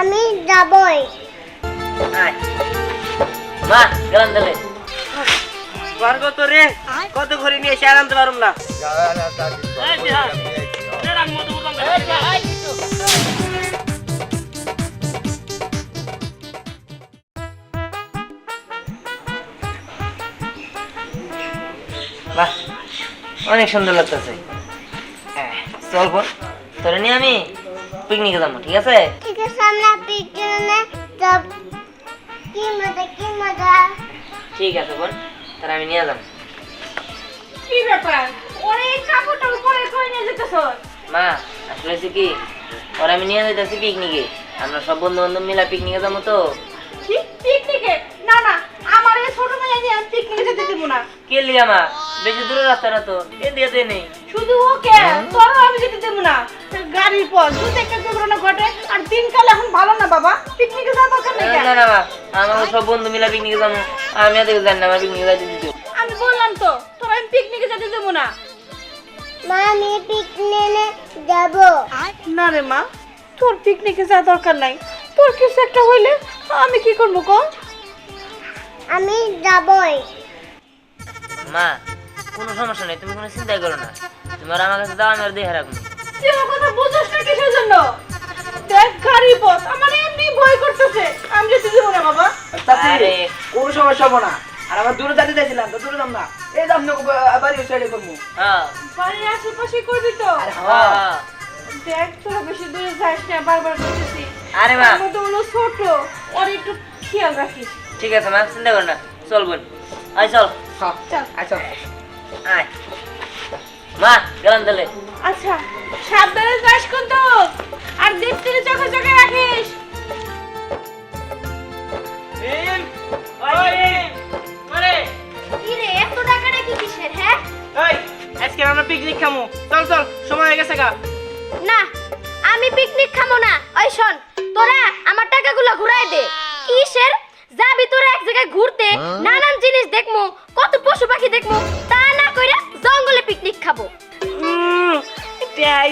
আমি যাবই। মা গেলাম তাহলে বার কত রে কত ঘরে নিয়ে এসে আর আনতে পারুম না। বাহ অনেক সুন্দর লাগতেছে। চল বোন তোরে নিয়ে আমি পিকনিকে যাব ঠিক আছে? ঠিক আছে আমরা পিছনে যাব। কি মজা কি মজা? ঠিক আছে বোন তাহলে আমি নিয়ে যাব। কি ব্যাপার? ওরে এই কাপড়টা উপরে করে নিয়ে যেতেছ? মা আসলে কি ওরা আমি নিয়ে যাইতেছি পিকনিকে। আমরা সব বন্ধু বান্ধব মিলা পিকনিকে যাব তো। কি? পিকনিকে? না না আমার এই ছোট মেয়ে নিয়ে আমি পিকনিকে যেতে দেবো না। কে লিয়া মা? বেশি দূরের রাস্তা না তো এ দিয়ে দে নেই। শুধু ওকে তোরও আমি যেতে দেবো না। গাড়ির পর। যদি একটা দুর্ঘটনা ঘটে আর দিনকাল এখন ভালো না বাবা? পিকনিকে যাওয়া দরকার নেই না না মা আমার সব বন্ধু মিলা পিকনিকে যাব। আমি এত জানি না আমার পিকনিকে যাইতে দিতে আমি বললাম তো তোর আমি পিকনিকে যেতে দেবো না। মা আমি পিকনিকে যাব। না রে মা তোর পিকনিকে যাওয়া দরকার নাই। তোর কিছু একটা হইলে আমি কি করব কো? আমি যাবই। মা কোনো সমস্যা নেই তুমি কোনো চিন্তাই করো না। তুমি আর আমার কাছে দাও আমি আর দেখে রাখব তুই আমার কথা বুঝছিস না কিসের জন্য? দেখ গাড়ির পথ আমার এমনি ভয় করতেছে। আমি যেতে দেবো না বাবা? আরে। কোনো সমস্যা হব না। আর আমার দূরে যেতে চাইছিলাম তো দূরে যাম না। এই যাম না বাড়ি সাইডে করব। হ্যাঁ। বাড়ির আশেপাশে করবি তো? হ্যাঁ। হ্যাঁ। দেখ তোরা বেশি দূরে যাস না বারবার করতেছি। আরে মা আমার মতো হলো ছোট। ওর একটু খেয়াল রাখিস। ঠিক আছে মা চিন্তা করো না। চল বোন। আয় চল। হ্যাঁ। চল। আয়। মা গেলাম তাহলে। আচ্ছা সাবধানে যাস কিন্তু আর দীপ্তির চোখে চোখে রাখিস। হ্যাঁ? এই আজকে আমরা পিকনিক খামু। চল চল সময় হয়ে গেছে গা। না আমি পিকনিক খামো না। ওই শোন তোরা আমার টাকাগুলো ঘুরাই দে। কিসের? যাবি তোরা এক জায়গায় ঘুরতে নানান জিনিস দেখমু কত পশু পাখি দেখমু। না কইরা জঙ্গলে পিকনিক খাব। উম,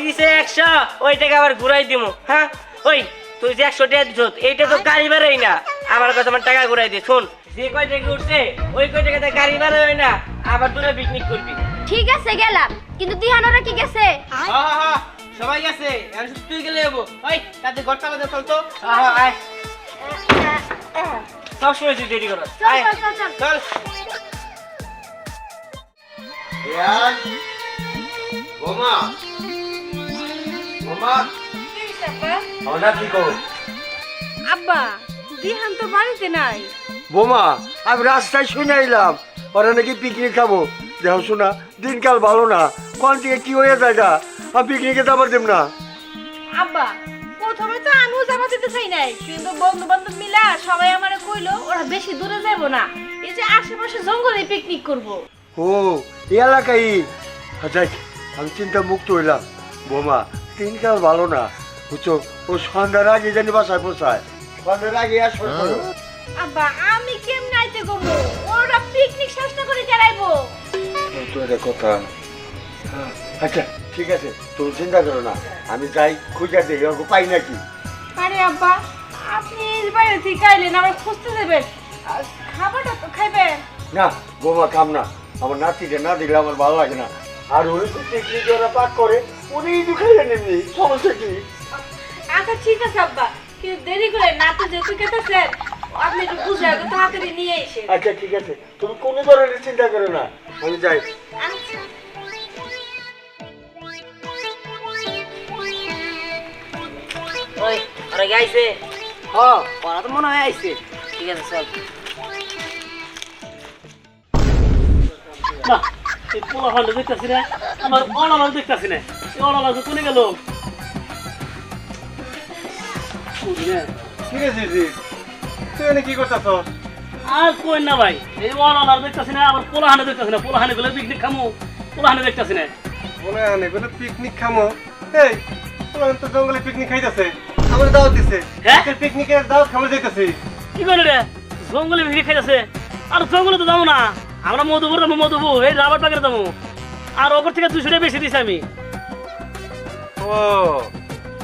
দিছে একশো ওই টাকা আবার ঘুরাই দিমু হ্যাঁ? ওই তুই যে একশো টাকা দিছ এইটা তো গাড়ি ভাড়াই না। আমার কাছে আমার টাকা ঘুরাই দে শোন যে কয় টাকা উঠছে ওই কয় টাকাতে গাড়ি ভাড়া হয় না আবার দূরে পিকনিক করবি। ঠিক আছে গেলাম। কিন্তু দিহানোরা কি গেছে? হ্যাঁ হ্যাঁ সবাই গেছে এখন শুধু তুই গেলে যাব ওই তাতে ঘর চালাতে চল তো। হ্যাঁ আয়। সব সময় তুই দেরি করো। চল, চল, চল, বোমা? বোমা? আমরা কি করো আব্বা দিহান তো বাড়িতে নাই। বোমা আমি রাস্তায় শুনে এলাম ওরা নাকি পিকনিক খাব। দেখো শোনা দিনকাল ভালো না। কোন থেকে কি হয়ে যায় গা? আমি পিকনিকে যাবার দেব না। আব্বা প্রথমে তো আমিও যাবা দিতে চাই নাই। কিন্তু বন্ধু বান্ধব মিলা সবাই আমারে কইলো ওরা বেশি দূরে যাব না। এই যে আশেপাশে জঙ্গলে পিকনিক করব। ও এলাকায় আচ্ছা আমি চিন্তা মুক্ত হইলাম। বোমা দিনকাল ভালো না। বুঝছ ও সন্ধ্যার আগে জানি বাসায় পোষায় সন্ধ্যার আগে আসবে করো। আব্বা আমি কেমনে আইতে ওরা পিকনিক শেষ না করে চালাইবো তো এটা কথা। হ্যাঁ, আচ্ছা ঠিক আছে তুমি চিন্তা করো না। আমি যাই খুঁজে দেখি ওকে পাই নাকি। আরে আব্বা আপনি এই বাইরে থেকে আইলেন আবার খুঁজতে দেবেন আর খাবারটা তো খাইবেন। না বোমা কাম না। আমার নাতিকে না দিলে আমার ভালো লাগে না। আর উনি তো পিকনিক ওরা পাক করে উনি তো এমনি সমস্যা কি? আচ্ছা ঠিক আছে আব্বা। কিন্তু দেরি করে না তো যেতে কেটেছেন আপনি একটু বুঝে আগে তাড়াতাড়ি নিয়ে এসে। আচ্ছা ঠিক আছে। তুমি কোনো ধরনের চিন্তা করো না। আমি যাই। আচ্ছা ওই ওরা কি আইছে? হ্যাঁ। ওরা তো মনে হয় আইছে। ঠিক আছে চল। না এই পোলা ফান্ডে দেখতেছি না আমার অনালা দেখতেছি না এই অনালা কোনে গেল। ঠিক আছে তুই এনে কি করতেছ আর কই না ভাই এই অনালা দেখতেছি না আবার পোলা হানে দেখতেছি না পোলা হানে গেলে পিকনিক খামু পোলা হানে দেখতেছি না। বলে আনে বলে পিকনিক খামো? এই তোমার তো জঙ্গলে পিকনিক খাইতেছে আমার দাওয়াত দিছে। হ্যাঁ? পিকনিকের দাওয়াত খামে যাইতেছি। কি করে রে? জঙ্গলে পিকনিক খাইতেছে আর জঙ্গলে তো যাব না। আমরা মধুপুর যাব মধুপুর। এই রাবার বাগের যাব। আর ওপর থেকে দুশো টাকা বেশি দিছি আমি। ও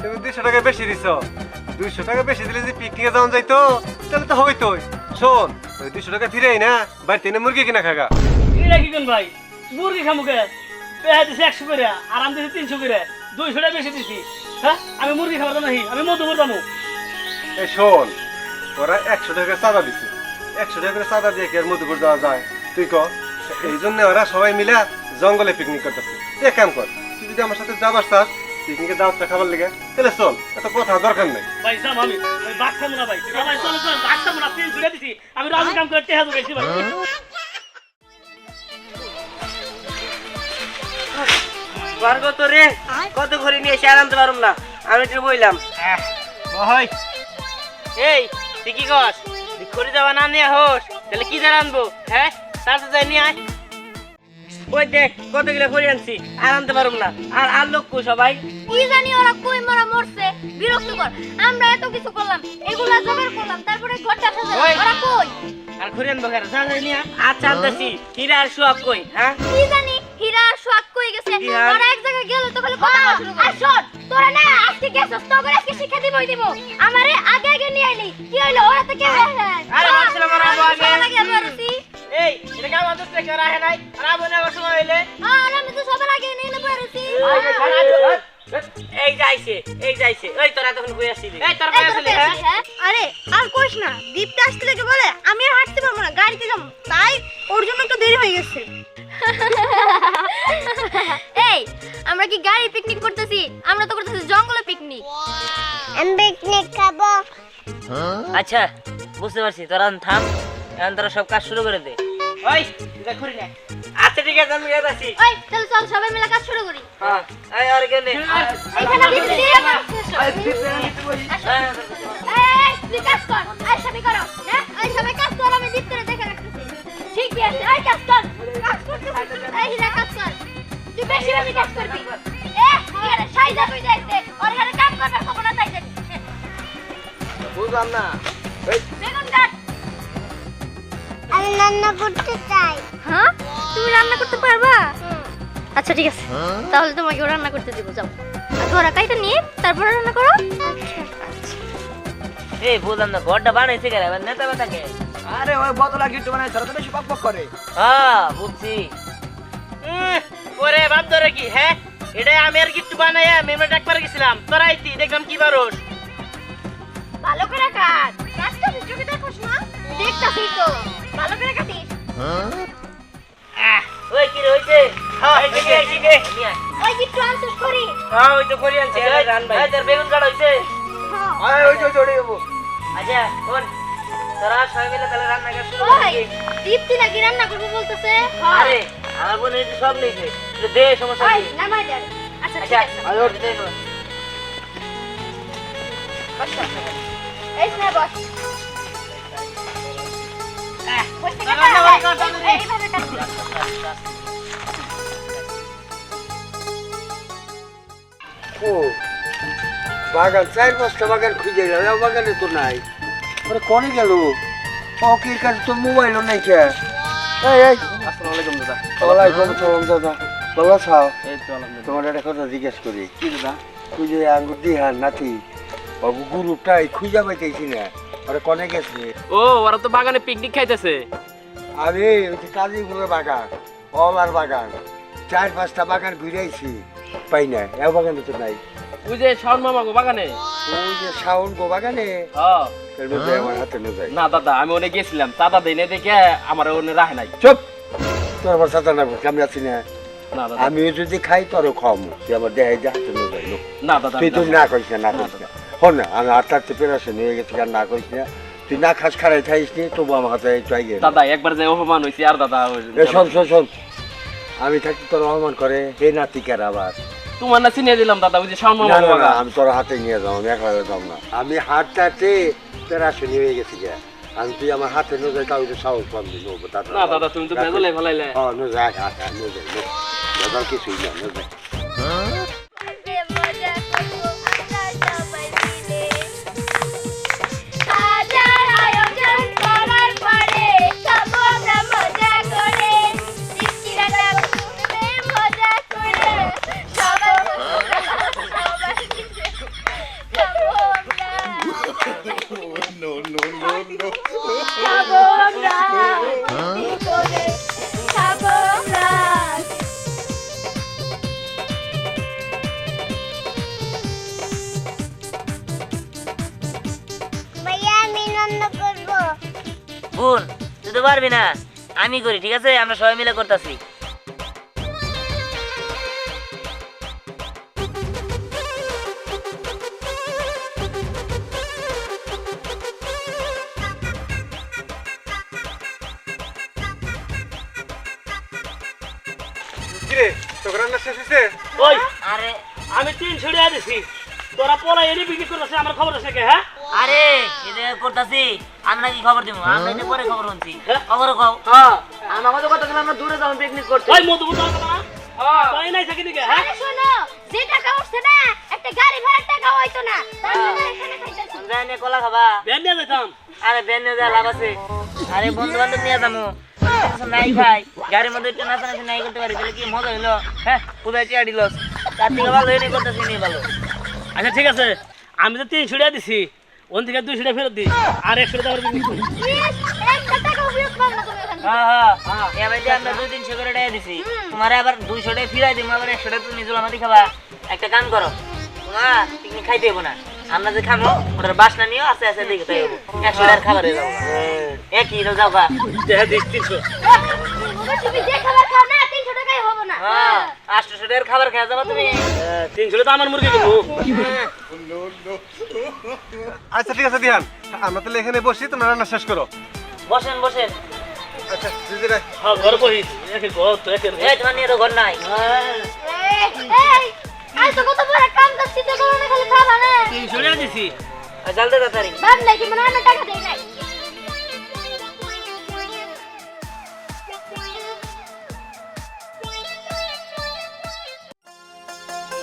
তুমি দুইশো টাকা বেশি দিছ। দুইশো টাকা বেশি দিলে যদি পিকনিকে যাওয়া যাইতো তাহলে তো হইতোই। শোন ওই দুইশো টাকা ফিরেই না বাড়িতে এনে মুরগি কিনা খাগা। এটা কি কোন ভাই? মুরগি খামুকে পেঁয়াজ দিছি একশো করে আর আমি দিছি তিনশো করে। দুইশো টাকা বেশি দিছি। হ্যাঁ? আমি মুরগি খাবার নাহি আমি মধুপুর যাব। এই শোন ওরা একশো টাকা চাঁদা দিছে একশো টাকা করে চাঁদা দিয়ে কি আর মধুপুর যাওয়া যায়? তুই ক এই জন্য ওরা সবাই মিলে জঙ্গলে পিকনিক করতেছে। এক কাম কর তুই যদি আমার সাথে যাবার চাস পিকনিকে দাওয়াতটা খাবার লেগে তাহলে চল এত কথা দরকার নেই। ভাই যাম আমি ওই বাঘ না ভাই। ভাই চলো চলো বাঘ না তিনশো টাকা দিছি। আমি রাজু কাম করে টেহা জোগাইছি ভাই। গর্ব তো রে কত ঘরে নিয়ে এসে আনতে পারুম না। আমি একটু বইলাম। এই তুই কি কস? তুই ঘরে যাওয়া না নিয়ে হোস তাহলে কি আনব হ্যাঁ? তো যাই নিয়ে আয়। ওই দেখ কতগুলো ঘরে আনছি আর আনতে পারুম না। আর আর লোক কো সবাই? কি জানি ওরা কই মারা মরছে বিরক্ত কর। আমরা এত কিছু করলাম এগুলা জোগাড় করলাম তারপরে ঘরটা সাজালাম ওই। ওরা কই? আর ঘরে আনব কেন? যা যাই নিয়ে আয়। আচ্ছা হীরা আর সোয়াব কই হ্যাঁ? কি জানি হীরা আর সোহাগ কই গেছে? ওরা এক জায়গায় গেল তো খালি কথা শুরু করে। আর শোন তোরা না আজকে গেছস তো করে আজকে শিক্ষা দিবই দিব। আমারে আগে আগে নিয়ে আইলি। কি হইল? ওরা তো কেউ আরে বলছিলাম ওরা আগে। আগে বেরোছি এই এটা কেমন আমাদের থেকে রাহে নাই? আর আবনে আবার সময় হইলে? আর আমি তো সবার আগে নিয়ে নেব বেরোছি এই যাইছে এই যাইছে। ওই তোরা তখন কই আসছিলি। এই তোরা কই আসছিলি হ্যাঁ? আরে আর কইস না দীপটা আসতে লেগে বলে আমি আর হাঁটতে পারব না গাড়িতে যাব। তাই ওর জন্য একটু দেরি হয়ে গেছে। এই আমরা কি গাড়ি পিকনিক করতেছি? আমরা তো করতেছি জঙ্গলে পিকনিক আমি পিকনিক খাব। আচ্ছা বুঝতে পারছি তোরা থাম। এখন তোরা সব কাজ শুরু করে দে। ওই তুই না। আচ্ছা ঠিক আছে আমি যাচ্ছি ওই চল চল সবাই মিলে কাজ শুরু করি। হ্যাঁ এই আর কেনে এইখানে দিদি দিয়ে এই, এই, তুই কাজ কর। এই সবাই করো। হ্যাঁ এই সবাই কাজ কর আমি দীপ দেখে রাখতেছি। ঠিক আছে এই কাজ কর। কাজ করতে এই হীরা কাজ কর। তুই বেশি বেশি কাজ করবি। এ এখানে সাইজা তুই যাইতে ওর এখানে কাম করবে খবর না তাই বুঝলাম না। আমি রান্না করতে চাই। হ্যাঁ? তুমি রান্না করতে পারবা? আচ্ছা ঠিক আছে। তাহলে তোমাকে রান্না করতে দিব যাও। ওরা কাইটা নিয়ে তারপরে রান্না করো। এই বুঝলাম না ঘরটা বানাইছে এবার নেতা বেতাকে আরে ওই বদলা গিট্টু বানাই ছাড়া তো বেশি পক পক করে। হ্যাঁ বুঝছি। ওরে বাপ ধরে কি হ্যাঁ? এটা আমি আর গিট্টু বানাই মেমে ডাকবার গেছিলাম। তোরাই তুই দেখলাম কি বারোস। ভালো করে কাট। কাটটা চোখে দেখোস না। দেখতাছি তো। ভালো করে কাটিস। ওই কি রে হইছে হ্যাঁ। ওই করি। হ্যাঁ ওই তো করি আনছি রান ভাই। এই, তোর বেগুন কাটা হইছে? ওই যাব আচ্ছা তোরা সবাই মিলে তাহলে রান্না কাজ শুরু ওই দীপ্তি নাকি রান্না করবে বলতেছে? আরে আমার বোন এই সব নিয়েছে। দে সমস্যা নামাই আচ্ছা আচ্ছা ওর দে। এই বস। ও বাগান চার পাঁচটা বাগান খুঁজে গেল বাগানে তো নাই। ওরে কনে গেল? ওকের কাছে তো মোবাইলও নাই কে? এই এই। আসসালামু আলাইকুম দাদা। ওয়ালাইকুম সালাম দাদা। ভালো আছো? এই তো আলহামদুলিল্লাহ। তোমার একটা কথা জিজ্ঞেস করি। কি দাদা? খুঁজে আঙ্গুর দিহার নাতি বাবু গুরুটাই খুঁজে পাইতেছি না। ওরা কনে গেছে? ও ওরা তো বাগানে পিকনিক খাইতেছে। আমি ওই যে কাজীপুরের বাগান অলার বাগান। চার পাঁচটা বাগান ঘুরেছি পাই না এ বাগানে তো নাই। ওই যে শাওন মামা গো বাগানে? ওই যে শাওন গো বাগানে? হ্যাঁ আমার হাতে নো যায়। না দাদা আমি ওনে গেছিলাম চাঁদা দেই না দেখে আমার ওনে রাখে নাই। চুপ! তোর আবার সাঁতার না আমি আছি না। দাদা। আমি যদি খাই তোরও খাওয়াবো দেখাই যে হাতে নো দাদা তুই তুই না করিস না না। হন না আমি আটটা আটটা পেরাশন হয়ে গেছি আর না করিস না। তুই না খাস খারাই খাইস নি তবু আমার হাতে একটু আগে দাদা একবার যে অপমান হয়েছে আর দাদা শোন শোন শোন। আমি থাকি তোর অপমান করে এই নাতিকার আবার। তোমার না চিনিয়ে দিলাম দাদা ওই যে আমি তোর হাতে নিয়ে যাব আমি একলা যাব না। আমি হাতটাতে পেরাশন হয়ে গেছি গে আমি তুই আমার হাতে নো যাই তাও তো সাহস পাবি নো না দাদা তুমি তো বেজলে ফেলাইলে। হ্যাঁ নো যাই হ্যাঁ হ্যাঁ নো যাই কিছুই না নো no, no, no. তুই তো পারবি না। আমি করি ঠিক আছে? আমরা সবাই মিলে করতেছি। কিরে তোকে রান্না শেষ হয়েছে ওই আরে। আমি তিন ছড়িয়ে দিছি তোরা পলা এনে বিক্রি করতেছে আমার খবর আছে কে হ্যাঁ? আরে এটা করতেছি আমরা কি খবর দিব আমরা এটা পরে খবর শুনছি। হ্যাঁ? খবর খাও হ্যাঁ। কথা আমরা দূরে যাব পিকনিক করতে। ওই মধু মধু না তাই নাই থাকি দিকে হ্যাঁ? শোনো যে টাকা উঠছে না একটা গাড়ি ভাড়ার টাকা হইতো না। তার এখানে খাইতেছি যাই কলা খাবা। ব্যান নিয়ে যেতাম আরে বেন নিয়ে যা লাভ আছে। আরে বন্ধু বান্ধব নিয়ে যাব। নাই খাই গাড়ির মধ্যে একটু নাচা নাচি নাই করতে পারি তাহলে কি মজা হইল? হ্যাঁ কোথায় দিল তার থেকে ভালো এনে করতেছি নিয়ে ভালো। আচ্ছা ঠিক আছে। আমি তো তিন ছড়িয়ে দিছি। ওন থেকে দুই ছড়িয়ে ফেরত দিই। আর টাকা না তুমি তিনশো টাকা দুইশো টাকা একশো টাকা তুমি একটা কাম করো পিকনিক খাইতে না। আমরা যে খাব ওটার বাসনা নিও আস্তে আস্তে দেখে একশো টাকার খাবার হয়ে যাব। একই যাও গা দেখা দিস তিনশো বাবা, তুমি যে খাবার খাও না তিনশো টাকাই হব না। হ্যাঁ আটশো টাকার খাবার খেয়ে যাব তুমি। তিন ছড়িয়ে তো আমার মুরগি কিনবো। আচ্ছা ঠিক আছে দিহান। আমরা তাহলে এখানে বসি তোমরা রান্না শেষ করো। বসেন বসেন। আচ্ছা দিদিরা হ্যাঁ ঘর বহি একে ঘর তো একে এই তোমার নিয়ে তো ঘর নাই। এই আজ তো কত বড় কাম করছি তো বলো খালি খাবা না তিন ছড়িয়ে দিছি। আর জলদি তাড়াতাড়ি। নাই কি মনে হয় টাকা দেই নাই।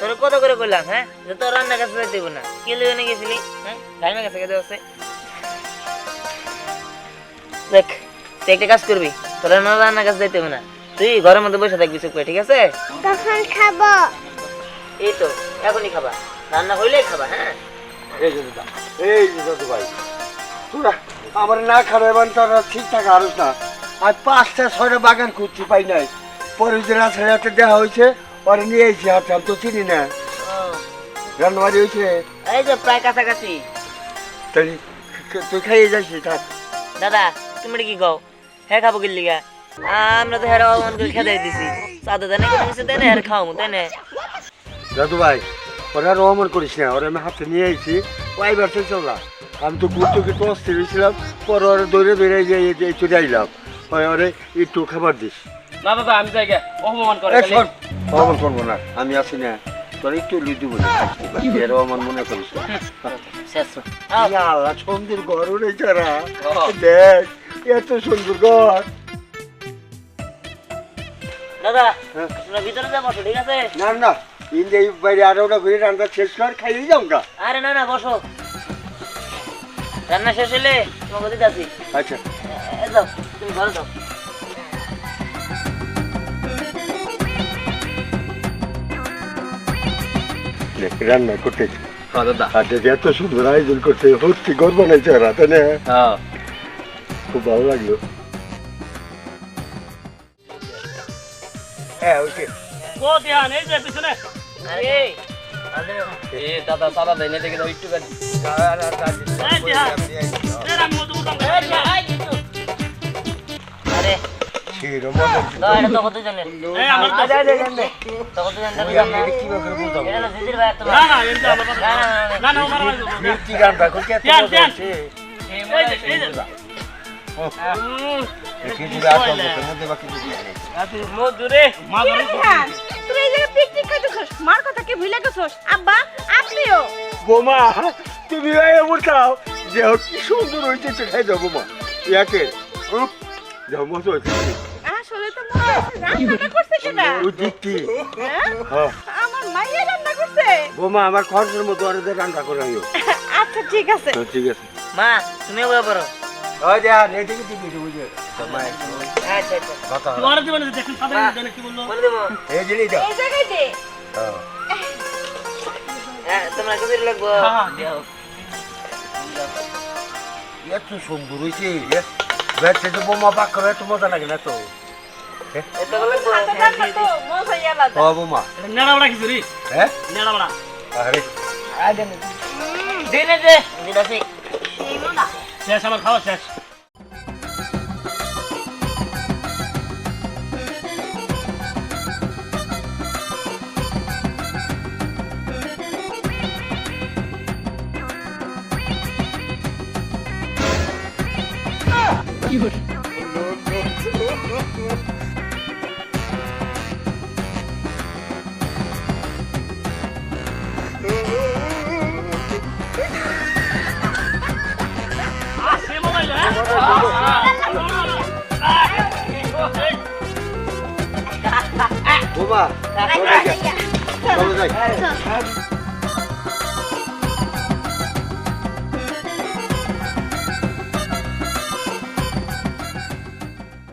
তোর কত করে করলাম হ্যাঁ? যে তোর রান্নার কাছে যাইতে না। কি গেছিলি? হ্যাঁ? কাছে আছে দেখ তুই একটা কাজ করবি তোর রান্নার কাছে যাইতে না। তুই ঘরের মধ্যে বসে থাকবি চুপ ঠিক আছে? কখন খাব। এই তো এখনই খাবা। রান্না হইলেই খাবা হ্যাঁ? এই যে দাদা এই যে দাদু ভাই তোরা আমার না খারাপ তারা ঠিকঠাক আরস না। আর পাঁচটা ছয়টা বাগান খুঁজছি পাই নাই। পরে যে রাস্তায় দেখা হয়েছে পরে নিয়ে এসেছি হাত আমি তো চিনি না। রান্নাবাড়ি হয়েছে? এই যে প্রায় কাছাকাছি। তাই তুই খাইয়ে যাচ্ছিস থাক। দাদা তুমি কি কও? হ্যাঁ খাব কি লিগা আমরা তো হ্যাঁ অপমান করে খেতে দিছি। সাদা দেয় না কোনো কিছু দেয় না হ্যাঁ খাওয়াবো তাই না দাদু ভাই ওরা রহমান করিস না ওরা আমি হাতে নিয়ে আইছি ওই ব্যবসা চললাম আমি তো ঘুরতে ঘুরতে অস্থির হয়েছিলাম পরে ওরা দৌড়ে বেড়ে যে এই চলে আইলাম। ওরে একটু খাবার দিস। না দাদা আমি যাই গে, অপমান করে করব না আমি আছি না। তোর একটু লিদু বলে মনে করিস ইয়া আল্লাহ সুন্দর ঘর উড়ে যারা। দেখ এত সুন্দর ঘর। দাদা হ্যাঁ। ভিতরে যা ঠিক আছে? না না ইন্দে বাইরে আরও ওটা ঘুরে রান্না শেষ কর খাইয়ে যাও গা আরে না না বসো। রান্না শেষ হলে তোমাকে দিতে আসি। আচ্ছা। যাও তুমি ঘরে যাও। দেখ, রান্না করতে হ্যাঁ দাদা। আর এত সুন্দর আয়োজন করতে সত্যি গর্ব বানাইছে ওরা তাই না? হ্যাঁ। খুব ভালো লাগল। হ্যাঁ ওকে ও ধ্যান এই যে পিছনে। আরে আরে, দাদা সাদা দেয় না দেখে একটু মার কথা কি ভুলে গেছস? আব্বা আপনিও? বোমা তুমি এমন খাও যে কি সুন্দর হয়েছে তো খাই যাও বোমা ইয়াকে? যাও মজা হয়েছে করছে কেনা? ওই দিকটি হ্যাঁ? হ্যাঁ। আমার মাইয়া রান্না করছে? বোমা আমার খরচের মতো আর রান্না করে আইও। আচ্ছা ঠিক আছে। ঠিক আছে। মা তুমিও বয়ে ওই যা রেডি কি দিবি বুঝে আচ্ছা আচ্ছা। তোমার জীবনে দেখুন সাদা জানে কি বলল? বলে দেবো। এই জিনিস দাও। এই জায়গায় দে। হ্যাঁ। তোমরা লাগবো দেও এত সুন্দর হয়েছে বেড়তে তো বোমা পাক করে এত মজা লাগে না তো? ও বৌমা। নেড়া বড়া খিচুড়ি হ্যাঁ নেড়া বড়া আরে আগে দিনে দে দিদাসি শেষ আমার খাওয়া শেষ। কি হল বোমা আচ্ছা, চলো যাই